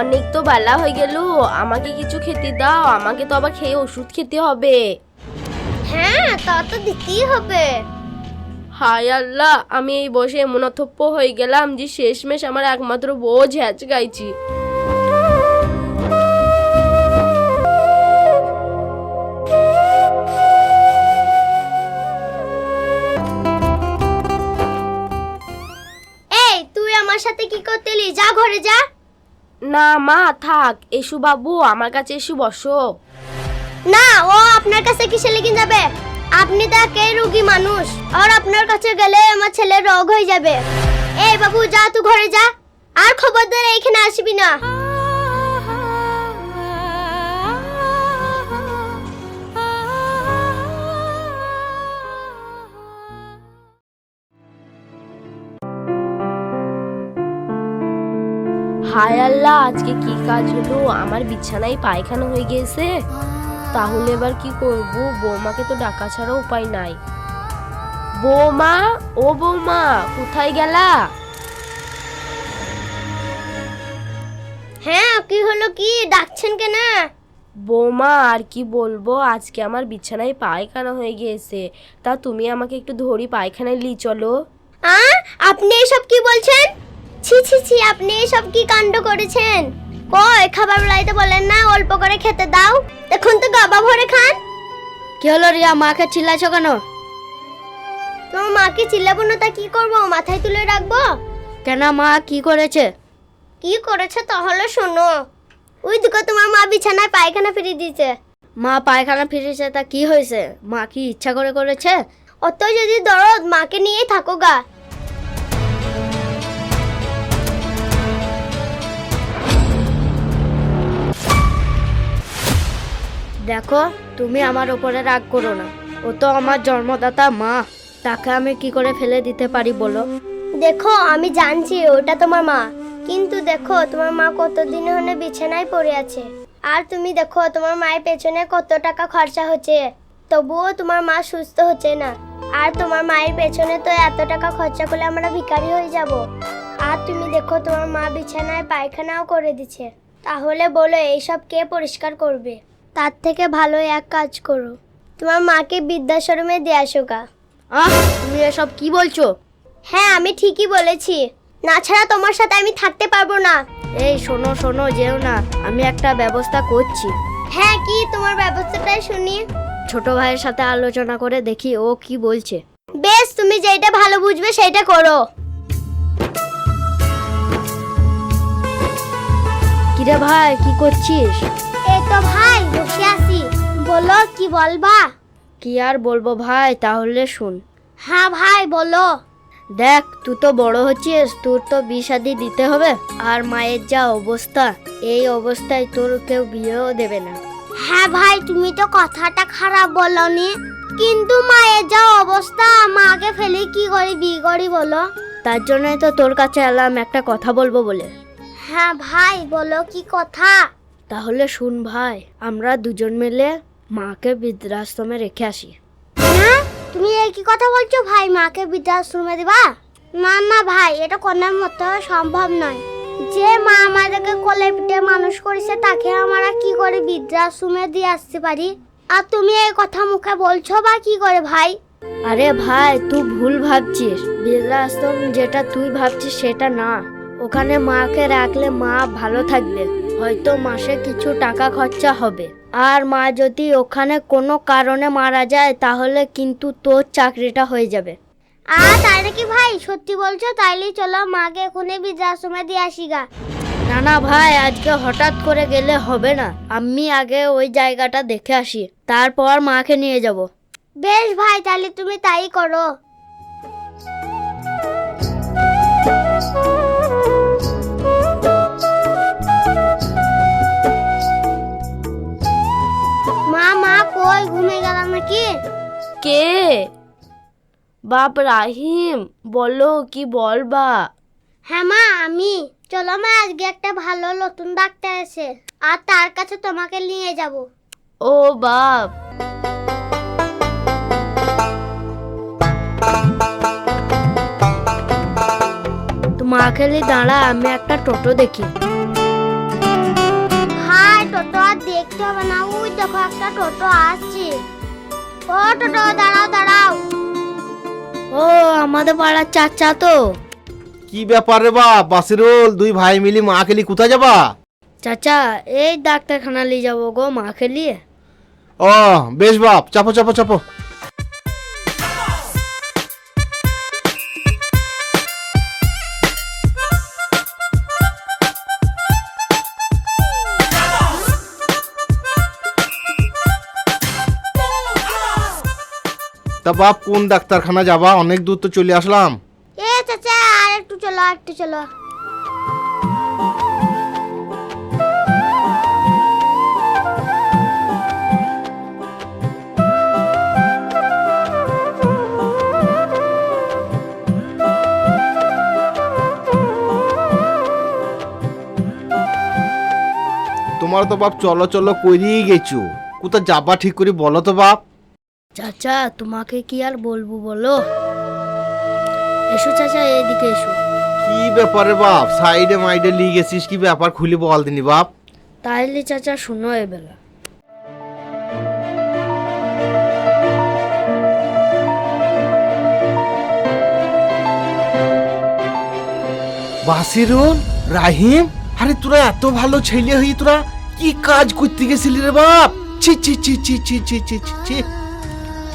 অনেক তো বেলা হয়ে গেল আমাকে কিছু খেতে দাও আমাকে তো আবার খেয়ে ওষুধ খেতে হবে। হ্যাঁ তা তো দিতেই হবে। হায় আল্লাহ আমি এই বসে এমন অথপ্য হয়ে গেলাম যে শেষমেশ আমার একমাত্র বউ ঝ্যাচ গাইছি। এই তুই আমার সাথে কি করতেলি? যা ঘরে যা। না, মা, থাক। এসু বাবু আমার কাছে এসু বসো। না, ও আপনার কাছে কিসে লেগে যাবে? আপনি তো কে রুগী মানুষ। আর আপনার কাছে গেলে আমার ছেলের রোগ হয়ে যাবে। এই বাবু, যা, তুই ঘরে যা। আর খবরদার এইখানে আসবি না। হায় আল্লাহ আজকে কি কাজ হলো? আমার বিছানায় পায়খানা হয়ে গেছে। তাহলে এবার কি করব? বৌমাকে তো ডাকা ছাড়া উপায় নাই। বৌমা ও বৌমা কোথায় গেলা? হ্যাঁ কি হলো কি? ডাকছেন কেন? বৌমা আর কি বলব? আজকে আমার বিছানায় পায়খানা হয়ে গিয়েছে তা তুমি আমাকে একটু ধরি পায়খানায় লি চলো। আপনি এসব কি বলছেন? ছি ছি ছি আপনি এসব কি কাণ্ড করেছেন? কই খাবার বেলাইতে বলেন না অল্প করে খেতে দাও। এখন তো গাবা ভরে খান। কি হলো রিয়া মাকে চিল্লাছো কেন? তোমার মাকে চিল্লাবো না তা কি করব? মাথায় তুলে রাখব? কেন মা কি করেছে? কি করেছে তাহলে শোনো। ওই দিকে তোমার মা বিছানায় পায়খানা ফিরিয়ে দিয়েছে। মা পায়খানা ফিরেছে তা কি হয়েছে? মা কি ইচ্ছা করে করেছে? অত যদি দরদ মাকে নিয়েই থাকো গা। দেখো, তুমি আমার ওপরে রাগ করো না। ও তো আমার জন্মদাতা মা। তাকে আমি কি করে ফেলে দিতে পারি বলো? দেখো, আমি জানছি ওটা তোমার মা। কিন্তু দেখো, তোমার মা কতদিন হলে বিছানায় পড়ে আছে। আর তুমি দেখো, তোমার মায়ের পেছনে কত টাকা খরচা হচ্ছে। তবুও তোমার মা সুস্থ হচ্ছে না। আর তোমার মায়ের পেছনে তো এত টাকা খরচা করলে আমরা ভিখারি হয়ে যাব। আর তুমি দেখো, তোমার মা বিছানায় পায়খানাও করে দিচ্ছে। তাহলে বলো, এইসব কে পরিষ্কার করবে? তার থেকে ভালো এক কাজ করো। তোমার মাকে বৃদ্ধাশ্রমে দিয়ে আসো গা। আহ তুমি এসব কি বলছো? হ্যাঁ আমি ঠিকই বলেছি। না ছাড়া তোমার সাথে আমি থাকতে পারব না। এই শোনো শোনো যেও না আমি একটা ব্যবস্থা করছি। হ্যাঁ কি তোমার ব্যবস্থাটাই শুনি। ছোট ভাইয়ের সাথে আলোচনা করে দেখি ও কি বলছে। বেশ তুমি যেটা ভালো বুঝবে সেইটা করো। কিরে ভাই কি করছিস? এই তো ভাই বসে আছি। বলো কি বলবা? কি আর বলব ভাই তাহলে শুন। হ্যাঁ ভাই বলো। দেখ তুই তো বড় হচ্ছিস তোর তো বিষাদি দিতে হবে আর মায়ের যা অবস্থা এই অবস্থায় তোর কেউ বিয়েও দেবে না। হ্যাঁ ভাই তুমি তো কথাটা খারাপ বলনি। কিন্তু মায়ের যা অবস্থা মাকে ফেলে কি করি বিয়ে করি বলো। তার জন্যই তো তোর কাছে এলাম একটা কথা বলব বলে। হ্যাঁ ভাই বলো কি কথা? তাহলে শুন ভাই আমরা দুজন মিলে মাকে বৃদ্ধাশ্রমে রেখে আসি। হ্যাঁ তুমি এই কি কথা বলছো ভাই মাকে বৃদ্ধাশ্রমে দিবা? না না ভাই এটা কোনের মতো সম্ভব নয়। যে মা আমাদেরকে কোলে পিঠে মানুষ করেছে তাকে আমরা কি করে বৃদ্ধাশ্রমে দিয়ে আসতে পারি? আর তুমি এই কথা মুখে বলছো বা কি করে ভাই? আরে ভাই তুই ভুল ভাবছিস। বৃদ্ধাশ্রম যেটা তুই ভাবছিস সেটা না। ওখানে মাকে রাখলে মা ভালো থাকবে। হয়তো মাসে কিছু টাকা খরচা হবে। আর মা যদি ওখানে কোনো কারণে মারা যায় তাহলে কিন্তু তোর চাকরিটা হয়ে যাবে। আর তাই নাকি ভাই? সত্যি বলছো? তাইলে চলো মাকে এখনই বৃদ্ধাশ্রমে দিয়ে আসি গা। না না ভাই আজকে হঠাৎ করে গেলে হবে না। আমি আগে ওই জায়গাটা দেখে আসি। তারপর মাকে নিয়ে যাব। বেশ ভাই তাহলে তুমি তাই করো। কে? বাপ রাহিম বলো কি বলবা? হ্যাঁ মা আমি। চলো মা আজকে একটা ভালো নতুন ডাক্তার আছে। আর তার কাছে তোমাকে নিয়ে যাব। ও বাপ। মা খেলি দাঁড়া আমি একটা টোটো দেখি। টোটো আর দেখতে হবে না। ওই দেখো একটা টোটো আসছে ও টোটো দাঁড়াও দাঁড়াও। ও আমাদের পাড়ার চাচা তো। কি ব্যাপার রে বাপ বাসিরুল দুই ভাই মিলি মা খেলি কোথায় যাবা? চাচা এই ডাক্তারখানা নিয়ে যাব গো মাকে নিয়ে ও বেশ বাপ চাপো চাপো চাপো। বাপ কোন ডাক্তারখানা যাবা? অনেক দূর তো চলে আসলাম। এ চাচা আর একটু চলো আর একটু চলো। তোমার তো বাপ চলো চলো করিয়ে গেছো। কোথা যাবা ঠিক করে বলো তো বাপ। চাচা তোমাকে কি আর বলব বলো? এসো চাচা এদিকে এসো। কি ব্যাপারে বাপ? সাইডে মাইডে লিয়ে গেছিস কি ব্যাপার খুলে বল দিনি বাপ? তাইলে চাচা শুনো এবেলা। বাসিরুল রাহিম আরে তোরা এত ভালো ছেলে হই তোরা কি কাজ করতে গেছিলি রে বাপ? ছি ছি ছি ছি ছি ছি ছি ছি ছি।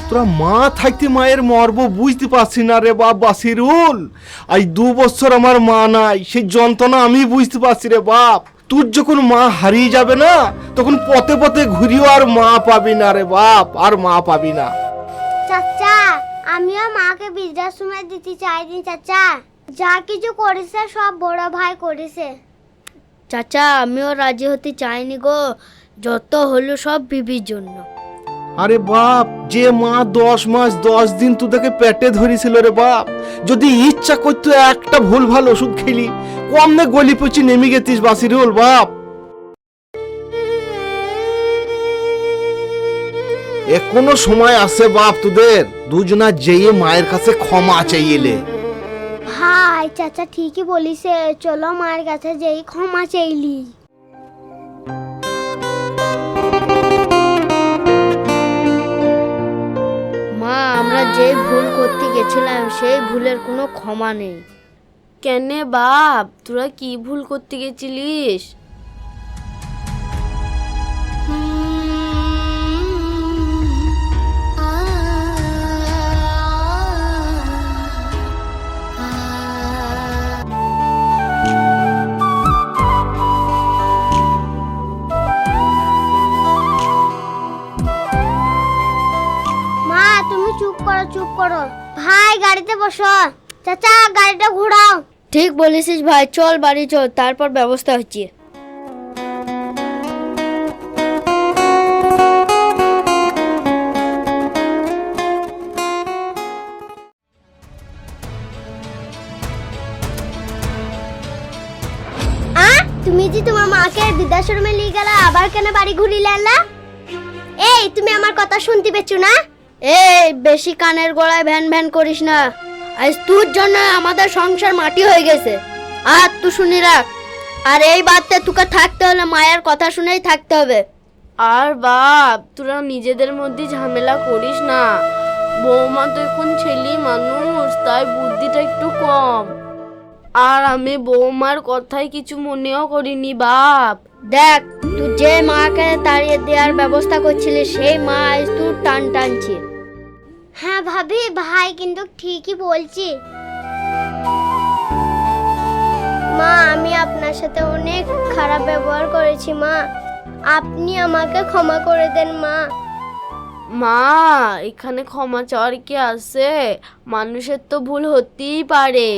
তোরা মা থাকতে মায়ের মর্ম বুঝতে পারছি না রে বাপ বাসিরুল আজ দু বছর আমার মা নাই সেই যন্ত্রণা আমি বুঝতে পারছি রে বাপ। তোর যখন মা হারিয়ে যাবে না তখন পথে পথে ঘুরিও আর মা পাবি না রে বাপ আর মা পাবি না। চাচা আমিও মাকে বৃদ্ধাশ্রমে দিতে চাইনি চাচা। যা কিছু করেছে সব বড় ভাই করেছে। চাচা আমিও রাজি হতে চাইনি গো যত হলো সব বিবির জন্য। আরে বাপ, যে মা দশ মাস, দশ দিন তোদেরকে পেটে ধরেছিল রে বাপ। যদি ইচ্ছা করতো একটা ভুল ভালো ওষুধ খেলি, কমনে গলি পচি নেমে গেতিস বাসিরুল বাপ। এখনও সময় আছে বাপ তোদের, দুজনা যেয়ে মায়ের কাছে ক্ষমা চাইলে ভাই চাচা ঠিকই বলিছে, চলো মায়ের কাছে যেই ক্ষমা চাইলি করতে গেছিলাম সেই ভুলের কোনো ক্ষমা নেই। কেন বাপ তোরা কি ভুল করতে গেছিলিস? গাড়িতে বসো। চাচা গাড়িটা ঘোরাও। ঠিক বলেছিস ভাই চল বাড়ি চল তারপর ব্যবস্থা হচ্ছে। তুমি যে তোমার মাকে বৃদ্ধাশ্রমে নিয়ে গেলা আবার কেন বাড়ি ঘুরিলে এই তুমি আমার কথা শুনতে পেছো না? এই, বেশি কানের গোড়ায় ভ্যান ভ্যান করিস না। আজ তোর জন্য আমাদের সংসার মাটি হয়ে গেছে। আর তুই শুনি রাখ আর এই বাদতে তোকে থাকতে হলে মায়ের কথা শুনেই থাকতে হবে। আর বাপ, তোরা নিজেদের মধ্যে ঝামেলা করিস না। বৌমা তো এখন ছেলে মানুষ, তাই বুদ্ধিটা একটু কম। আর আমি বৌমার কথাই কিছু মনেও করিনি বাপ। দেখ তুই যে মাকে তাড়িয়ে দেওয়ার ব্যবস্থা করছিলি সেই মা আজ তুই টান টানছে। হ্যাঁ ভাবি ভাই কিন্তু ঠিকই বলছি। মা আমি আপনার সাথে অনেক খারাপ ব্যবহার করেছি মা। আপনি আমাকে ক্ষমা করে দেন মা। মা এখানে ক্ষমা চাওয়ার কি আছে? মানুষের তো ভুল হতেই পারে।